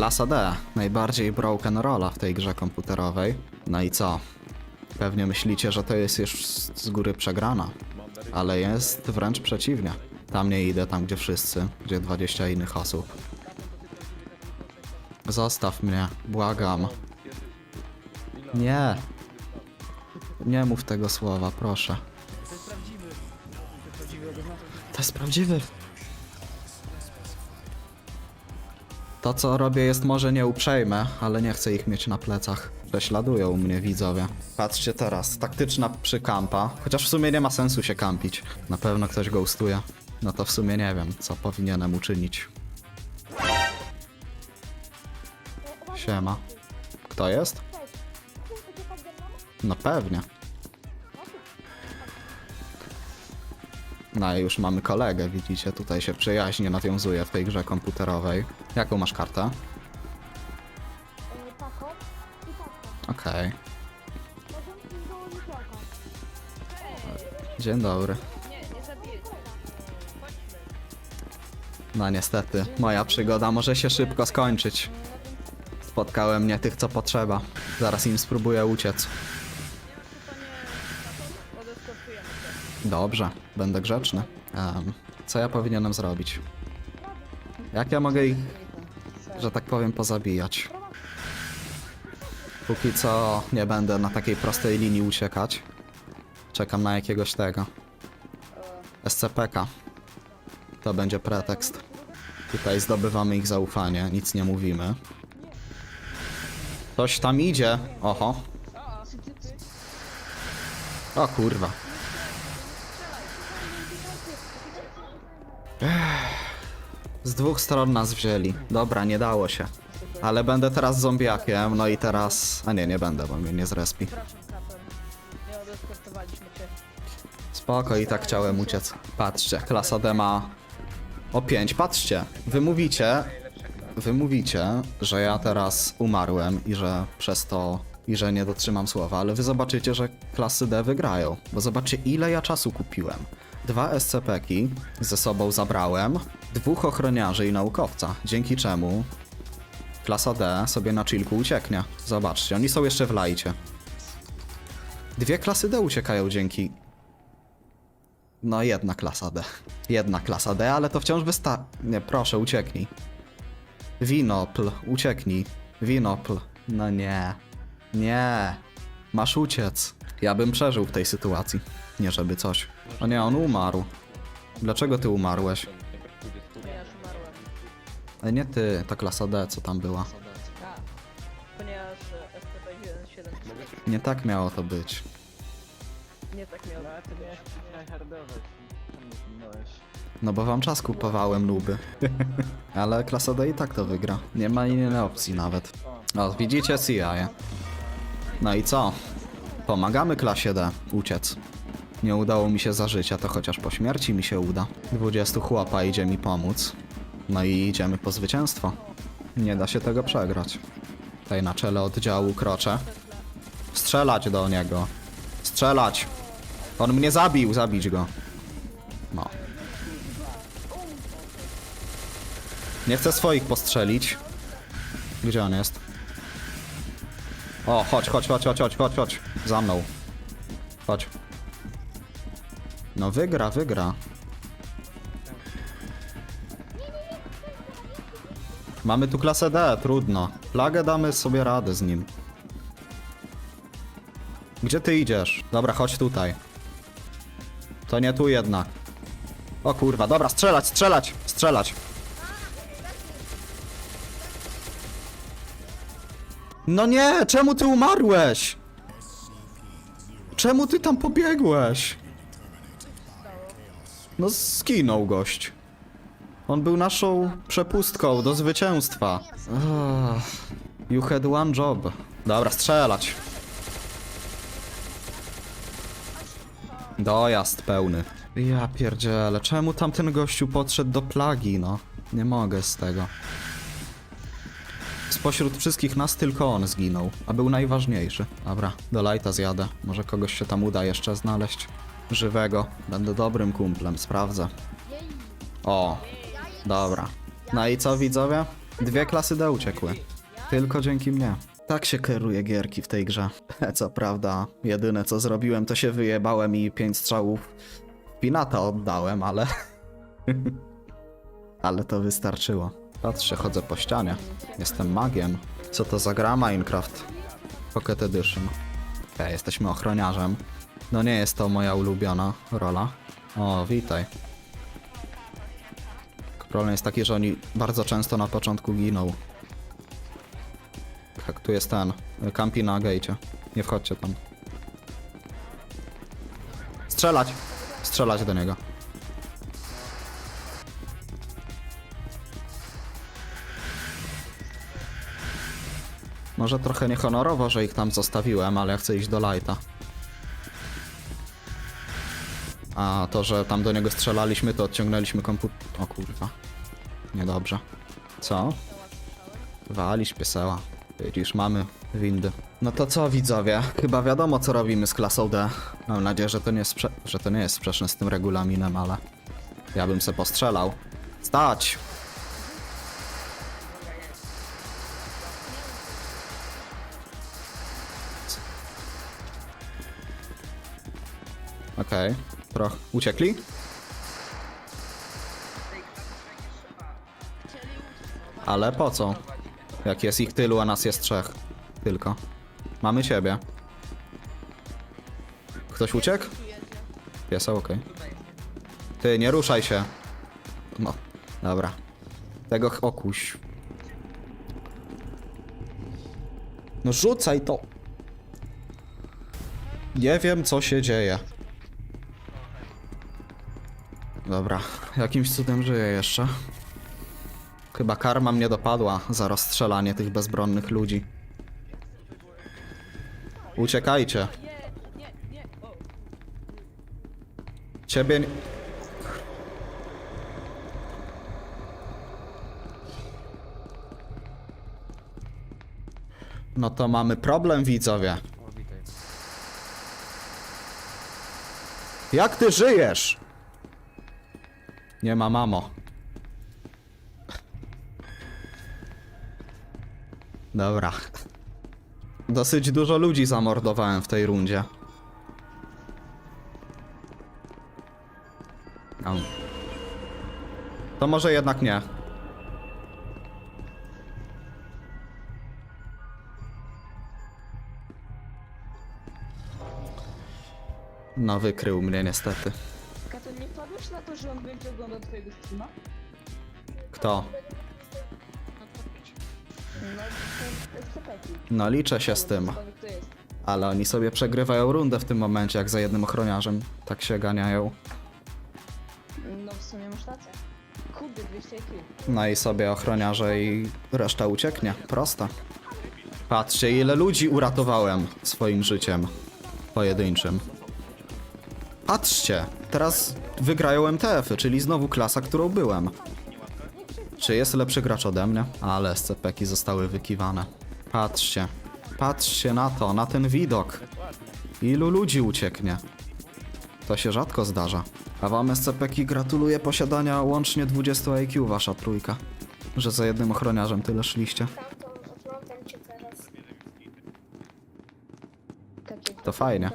Klasa D. Najbardziej broken rola w tej grze komputerowej. No i co? Pewnie myślicie, że to jest już z góry przegrana. Ale jest wręcz przeciwnie. Tam nie idę, tam gdzie wszyscy, gdzie 20 innych osób. Zostaw mnie, błagam. Nie. Nie mów tego słowa, proszę. To jest prawdziwy. To co robię jest może nieuprzejme, ale nie chcę ich mieć na plecach. Prześladują mnie widzowie. Patrzcie teraz, taktyczna przykampa. Chociaż w sumie nie ma sensu się kampić. Na pewno ktoś ghostuje. No to w sumie nie wiem, co powinienem uczynić. Siema. Kto jest? No pewnie. No i już mamy kolegę, widzicie, tutaj się przyjaźnie nawiązuje w tej grze komputerowej. Jaką masz kartę? E, taką i taką. Okej. Możemy iść do Nikoka. Dzień dobry. No niestety, moja przygoda może się szybko skończyć. Spotkałem nie tych, co potrzeba. Zaraz im spróbuję uciec. Dobrze, będę grzeczny. Em, co ja powinienem zrobić? Jak ja mogę ich, że tak powiem, pozabijać? Póki co nie będę na takiej prostej linii uciekać. Czekam na jakiegoś tego. SCPK. To będzie pretekst. Tutaj zdobywamy ich zaufanie, nic nie mówimy. Ktoś tam idzie. Oho. O kurwa. Dwóch stron nas wzięli. Dobra, nie dało się. Ale będę teraz zombiakiem, no i teraz... A nie, nie będę, bo mnie nie zrespi. Nie. Spoko, i tak chciałem uciec. Patrzcie, klasa D ma o 5. Patrzcie, wy mówicie, wy mówicie, że ja teraz umarłem i że przez to, i że nie dotrzymam słowa, ale wy zobaczycie, że klasy D wygrają. Bo zobaczcie, ile ja czasu kupiłem. Dwa SCP-ki ze sobą zabrałem, dwóch ochroniarzy i naukowca, dzięki czemu klasa D sobie na chillku ucieknie. Zobaczcie, oni są jeszcze w lajcie. Dwie klasy D uciekają dzięki no jedna klasa D. Jedna klasa D, ale to wciąż wysta... Nie, proszę, ucieknij. Winopl, ucieknij. Winopl. No nie. Nie. Masz uciec. Ja bym przeżył w tej sytuacji. Nie żeby coś. O nie, on umarł. Dlaczego ty umarłeś? Ponieważ umarłem. Ale nie ty, ta klasa D, co tam była. A. Ponieważ e, SCP-173 Nie tak miało to być. nie tak miał. No, a ty miałeś tryhardować. Czemu zginąłeś? No bo wam czas kupowałem nuby. Ale klasa D i tak to wygra. Nie ma innej opcji nawet. O, widzicie CIA. No i co? Pomagamy klasie D uciec. Nie udało mi się za życia, to chociaż po śmierci mi się uda. 20 chłopa idzie mi pomóc. No i idziemy po zwycięstwo. Nie da się tego przegrać. Tutaj na czele oddziału kroczę. Strzelać do niego. Strzelać! On mnie zabił, zabić go. No. Nie chcę swoich postrzelić. Gdzie on jest? O, chodź, chodź, chodź, chodź, chodź, chodź, chodź. Za mną. Chodź. No wygra, wygra. Mamy tu klasę D, trudno. Plagę damy sobie radę z nim. Gdzie ty idziesz? Dobra, chodź tutaj. To nie tu jednak. O kurwa, dobra, strzelać, strzelać, strzelać. No nie, czemu ty umarłeś? Czemu ty tam pobiegłeś? No zginął gość. On był naszą przepustką do zwycięstwa. You had one job. Dobra, strzelać. Dojazd pełny. Ja pierdzielę, czemu tamten gościu podszedł do plagi, no? Nie mogę z tego. Spośród wszystkich nas tylko on zginął, a był najważniejszy. Dobra, do lighta zjadę. Może kogoś się tam uda jeszcze znaleźć. Żywego. Będę dobrym kumplem, sprawdzę. O, dobra. No i co widzowie? Dwie klasy D uciekły. Tylko dzięki mnie. Tak się kieruje gierki w tej grze. Co prawda, jedyne co zrobiłem, to się wyjebałem i pięć strzałów Pinata oddałem, ale... ale to wystarczyło. Patrzcie, chodzę po ścianie. Jestem magiem. Co to za gra Minecraft? Pocket Edition. Okej, jesteśmy ochroniarzem. No nie jest to moja ulubiona rola. O, witaj. Problem jest taki, że oni bardzo często na początku giną. Tak, tu jest ten. Kampi na gejcie. Nie wchodźcie tam. Strzelać! Strzelać do niego. Może trochę niehonorowo, że ich tam zostawiłem, ale ja chcę iść do lighta. A to, że tam do niego strzelaliśmy, to odciągnęliśmy komputer. O kurwa. Niedobrze. Co? Walisz pieseła. Widzisz, mamy windy. No to co widzowie? Chyba wiadomo co robimy z klasą D. Mam nadzieję, że to nie że to nie jest sprzeczne z tym regulaminem, ale ja bym se postrzelał. Stać! Okej, trochę. Uciekli? Ale po co? Jak jest ich tylu, a nas jest trzech. Tylko. Mamy ciebie. Ktoś uciekł? Piesał, okej. Ty, nie ruszaj się. No, dobra. Tego okuś. No rzucaj to. Nie wiem, co się dzieje. Dobra, jakimś cudem żyję jeszcze. Chyba karma mnie dopadła za rozstrzelanie tych bezbronnych ludzi. Uciekajcie. Ciebie. No to mamy problem, widzowie. Jak ty żyjesz? Nie ma mamo. Dobra. Dosyć dużo ludzi zamordowałem w tej rundzie. To może jednak nie. No, wykrył mnie niestety. Nie wpadłeś na to, że on będzie oglądał twojego streama? Kto? No, to. No, liczę się z tym. Ciekawe, kto jest. Ale oni sobie przegrywają rundę w tym momencie, jak za jednym ochroniarzem. Tak się ganiają. No, w sumie masz rację. Kurde, 200 IQ. No i sobie ochroniarze i reszta ucieknie. Proste. Patrzcie, ile ludzi uratowałem swoim życiem pojedynczym. Patrzcie, teraz wygrają MTF-y, czyli znowu klasa, którą byłem. Czy jest lepszy gracz ode mnie? Ale SCP-ki zostały wykiwane. Patrzcie, patrzcie na to, na ten widok. Ilu ludzi ucieknie. To się rzadko zdarza. A wam SCP-ki gratuluję posiadania łącznie 20 IQ, wasza trójka. Że za jednym ochroniarzem tyle szliście. To fajnie.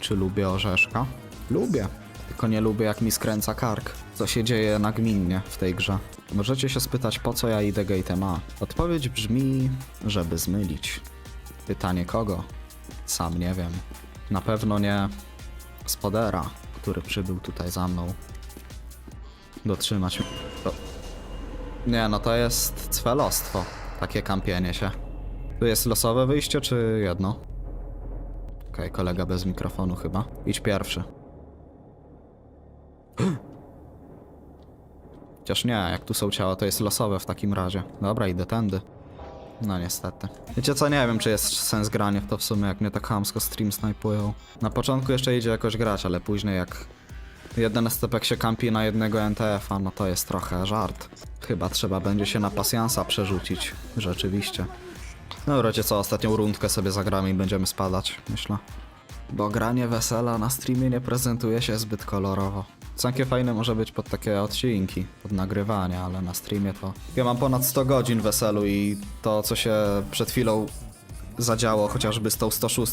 Czy lubię orzeszka? Lubię. Tylko nie lubię jak mi skręca kark. Co się dzieje nagminnie w tej grze? Możecie się spytać po co ja idę gate'em A. Odpowiedź brzmi, żeby zmylić. Pytanie kogo? Sam nie wiem. Na pewno nie Spodera, który przybył tutaj za mną. Dotrzymać. To... Nie, no to jest cwelostwo. Takie kampienie się. Tu jest losowe wyjście, czy jedno? Okej, kolega bez mikrofonu chyba. Idź pierwszy. Chociaż nie, jak tu są ciała, to jest losowe w takim razie. Dobra, idę tędy. No niestety. Wiecie co, nie wiem czy jest sens grania w to w sumie, jak mnie tak chamsko stream snajpują. Na początku jeszcze idzie jakoś grać, ale później jak jeden stepek się kampi na jednego NTF-a, no to jest trochę żart. Chyba trzeba będzie się na pasjansa przerzucić. Rzeczywiście. Dobra, wiecie co, ostatnią rundkę sobie zagramy i będziemy spadać, myślę. Bo granie wesela na streamie nie prezentuje się zbyt kolorowo. Całkiem fajne może być pod takie odcinki, pod nagrywanie, ale na streamie to... Ja mam ponad 100 godzin weselu i to, co się przed chwilą zadziało, chociażby z tą 106,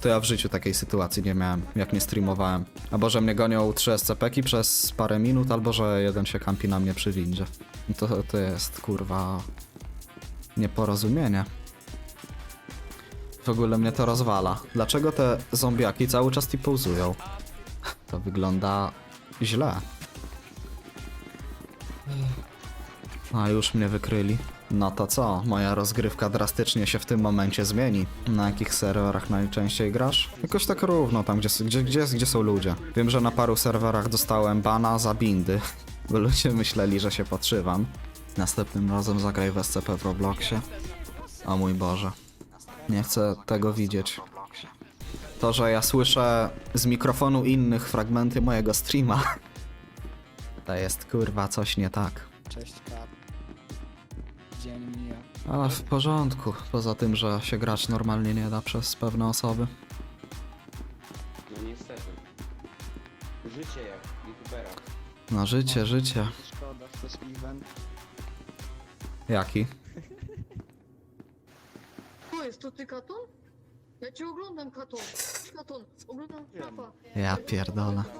to ja w życiu takiej sytuacji nie miałem, jak nie streamowałem. Albo, że mnie gonią 3 SCP-ki przez parę minut, albo, że jeden się kampi na mnie przy windzie. I To, to jest, kurwa, nieporozumienie. W ogóle mnie to rozwala. Dlaczego te zombiaki cały czas ti pauzują? To wygląda źle. A już mnie wykryli. No to co? Moja rozgrywka drastycznie się w tym momencie zmieni. Na jakich serwerach najczęściej grasz? Jakoś tak równo tam, gdzie, gdzie, gdzie, gdzie są ludzie. Wiem, że na paru serwerach dostałem bana za bindy, bo ludzie myśleli, że się podszywam. Następnym razem zagraj w SCP w Robloxie. O mój Boże. Nie chcę tego widzieć. To, że ja słyszę z mikrofonu innych fragmenty mojego streama, to jest kurwa coś nie tak. Cześć Kat. Dzień mija. Ale w porządku, poza tym, że się grać normalnie nie da przez pewne osoby. No niestety. Życie jak youtubera. No życie, życie. Szkoda, chcesz event? Jaki? To jest, to ty Katon? Ja cię oglądam, Katon. Katon, oglądam papa. Ja pierdolę.